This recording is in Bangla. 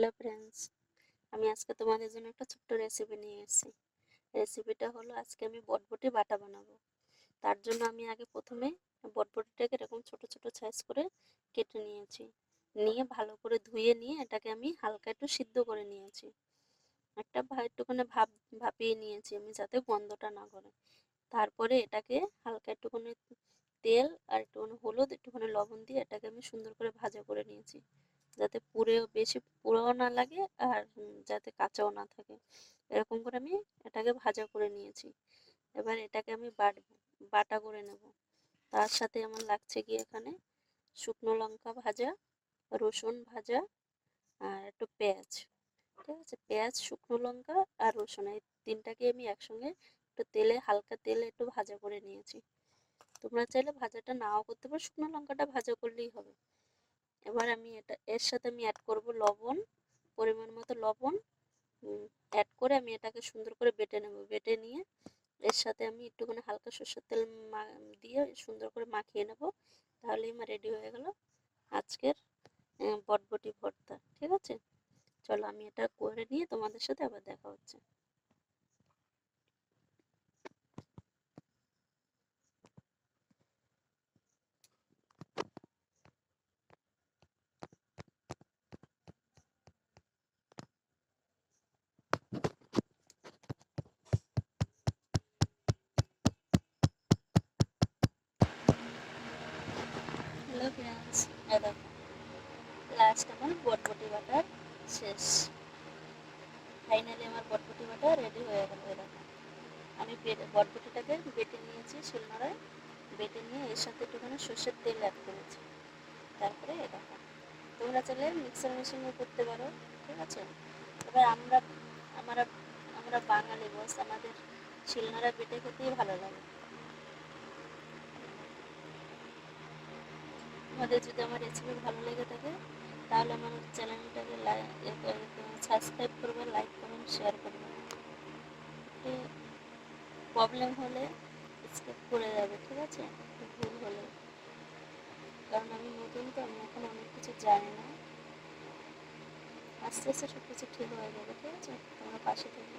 হ্যালো ফ্রেন্ডস, আমি আজকে তোমাদের জন্য একটা ছোট্ট রেসিপি নিয়ে এসেছি। রেসিপিটা হলো আজকে আমি বটবটি বাটা বানাবো। তার জন্য আমি আগে প্রথমে বটবটিটাকে এরকম ছোট ছোট সাইজ করে কেটে নিয়েছি। নিয়ে ভালো করে ধুয়ে নিয়ে এটাকে আমি হালকা একটু সিদ্ধ করে নিয়েছি। একটা একটুখানি ভাপ ভাপিয়ে নিয়েছি আমি যাতে গন্ধটা না করে। তারপরে এটাকে হালকা একটুখানি তেল আর একটুখানি হলুদ, একটুখানি লবণ দিয়ে এটাকে আমি সুন্দর করে ভাজা করে নিয়েছি। যাতে পুড়েও বেশি পুড়েও না লাগে আর যাতে কাঁচাও না থাকে। এরকম করে আমি এটাকে ভাজা করে নিয়েছি। এবার এটাকে আমি বাটবো বাটা করে নেব। তার সাথে আমার লাগছে কি এখানে শুকনো লঙ্কা ভাজা, রসুন ভাজা আর একটু পেঁয়াজ। ঠিক আছে? পেঁয়াজ, শুকনো লঙ্কা আর রসুন, এই তিনটাকে আমি একসঙ্গে একটু তেলে, হালকা তেলে একটু ভাজা করে নিয়েছি। তোমরা চাইলে ভাজাটা নাও করতে পারো। শুকনো লঙ্কাটা ভাজা করলেই হবে। এবার আমি এটা, এর সাথে আমি অ্যাড করব লবণ, পরিমাণ মতো লবণ অ্যাড করে আমি এটাকে সুন্দর করে বেটে নেব। বেটে নিয়ে এর সাথে আমি একটুখানি হালকা সর্ষের তেল দিয়ে সুন্দর করে মাখিয়ে নেব। তাহলেই আমার রেডি হয়ে গেল আজকের বটবটি ভর্তা। ঠিক আছে? চলো আমি এটা করে নিয়ে তোমাদের সাথে আবার দেখা হচ্ছে। ফ্রেন্ডস দেখো লাস্ট আমার বটবটি বাটার শেষ ফাইনালি আমার বটবটি বাটা রেডি হয়ে গেল এরকম আমি বটবটিটাকে বেটে নিয়েছি শিলনোড়ায়। বেটে নিয়ে এর সাথে একটুখানি সর্ষের তেল অ্যাড করেছি। তারপরে এরকম তোমরা চাইলে মিক্সার মেশিনও করতে পারো, ঠিক আছে? এবার আমরা আমরা আমরা বাঙালি বস আমাদের শিলনোড়া বেটে খেতেই ভালো লাগে। তোমাদের যদি আমার রেসিপি ভালো লেগে থাকে, তাহলে আমার চ্যানেলটাকে সাবস্ক্রাইব করবে লাইক করবেন শেয়ার করবেন প্রবলেম হলে স্কিপ করে যাবে, ঠিক আছে? ভুল হলে। কারণ আমি নতুন তো, আমি এখন অনেক কিছু জানি না। আস্তে আস্তে সব কিছু ঠিক হয়ে যাবে, ঠিক আছে? তোমরা পাশে থাকবে।